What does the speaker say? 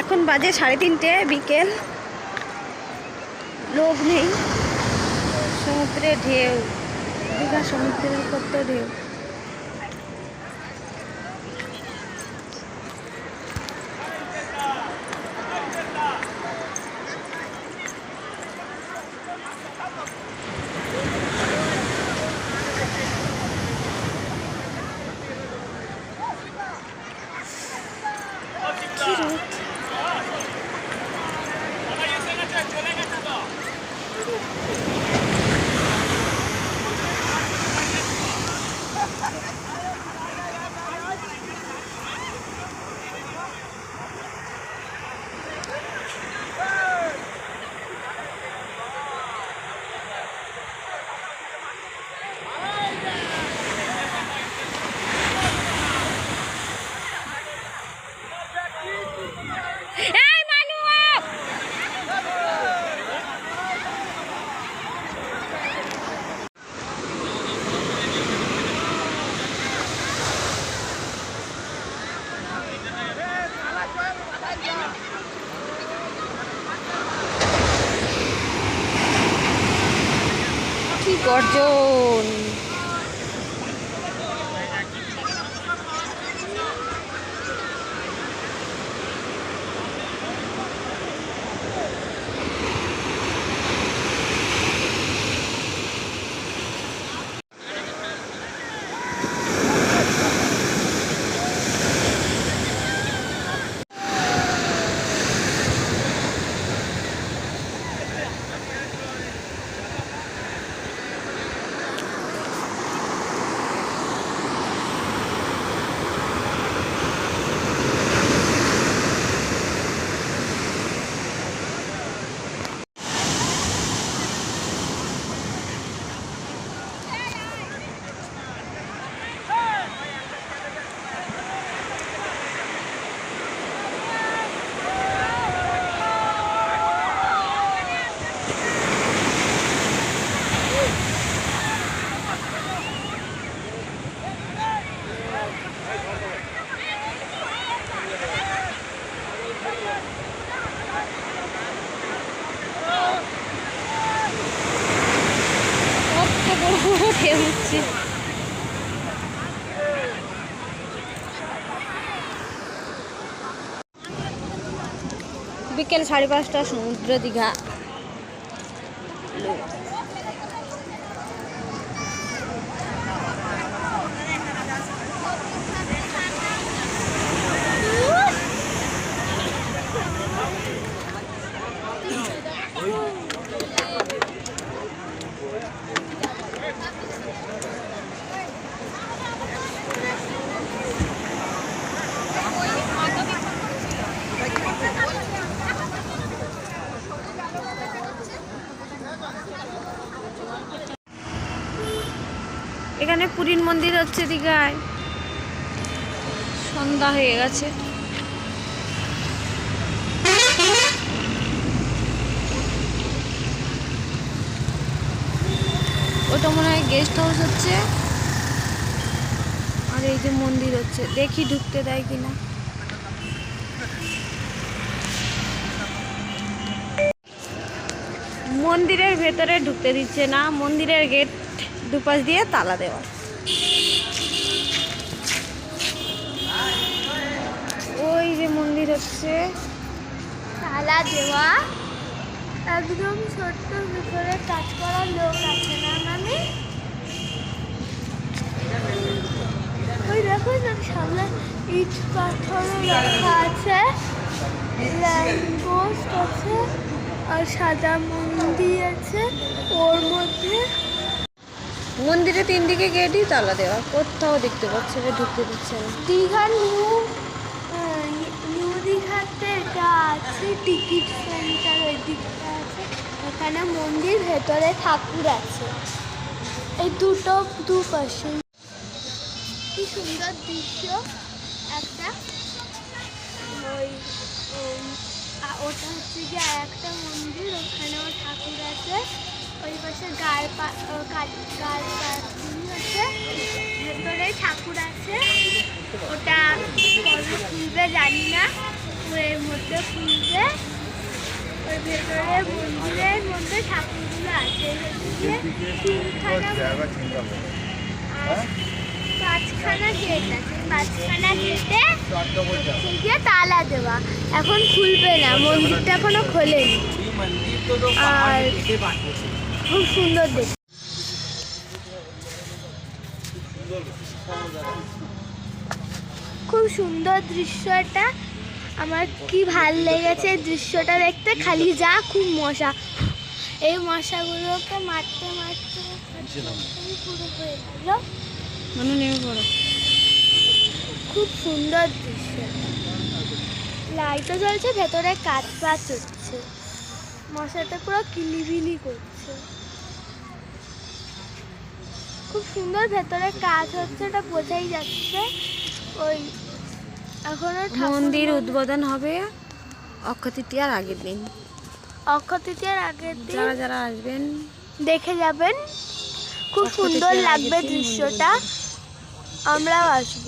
এখন বাজে সাড়ে তিনটে বিকেল। লোক নেই। সমুদ্রে ঢেউ। দীঘা সমুদ্রের কত ঢেউ। গর্জন বিকেল সাড়ে পাঁচটা সমুদ্র দীঘা। এখানে পুরীর মন্দির হচ্ছে দীঘায়। সন্ধ্যা হয়ে গেছে। ওটা মনে হয় গেস্ট হাউস হচ্ছে। আর এই যে মন্দির হচ্ছে। দেখি ঢুকতে দেয় কিনা। মন্দিরের ভেতরে ঢুকতে দিচ্ছে না। মন্দিরের গেট দুপাশ দিয়ে তালা দেওয়া। ওই যে মন্দির হচ্ছে। তালা দেওয়া। একদম ছোট্ট ভিতরে কাজ করার লোক আছে না মানে? ওই দেখো সামনে ইট পাথরও রাখা আছে। আছে। আর সাদা মন্দির আছে। ওর মধ্যে মন্দিরে তিন দিকে গেটই তালা দেওয়া। কোথাও দেখতে পাচ্ছে না, ঢুকতে দিচ্ছে না। দীঘার নিউ নিউ দীঘাতে এটা আছে, টিকিট সেন্টার ওই দিকটা আছে। এখানে মন্দির, ভেতরে ঠাকুর আছে। এই দুটো দুপাশে কি সুন্দর দৃশ্য। একটা ওই ওটা হচ্ছে আর একটা মন্দির, ওখানেও ঠাকুর আছে। ওই পাশে কাল- গাল আছে ভেতরে ঠাকুর আছে। ওটা কবে খুলবে জানি না। ওর মধ্যে খুলবে। ওর ভেতরে মন্দিরের মধ্যে ঠাকুরগুলো আছে। আর পাঁচখানা গেট আছে। পাঁচখানা গেটে গিয়ে তালা দেওয়া। এখন খুলবে না। মন্দিরটা এখনও খোলেনি। আর খুব সুন্দর দেখতে। খুব সুন্দর দৃশ্যটা আমার কি ভালো লেগেছে দৃশ্যটা দেখতে খালি যা খুব মশা। এই মশাগুলোকে মারতে মারতে মারতে পুরো হয়ে গেল মানু খুব সুন্দর দৃশ্য। লাইটও জ্বলছে ভেতরে কাজ বাজ হচ্ছে। মশাটা পুরো কিলিবিলি করছে। খুব সুন্দর ভেতরে কাজ হচ্ছে এটা বোঝাই যাচ্ছে। ওই এখনও মন্দির উদ্বোধন হবে অক্ষয় তৃতীয়ার আগের দিন। অক্ষয় তৃতীয়ার আগের দিন যারা যারা আসবেন দেখে যাবেন। খুব সুন্দর লাগবে দৃশ্যটা। আমরাও আসব।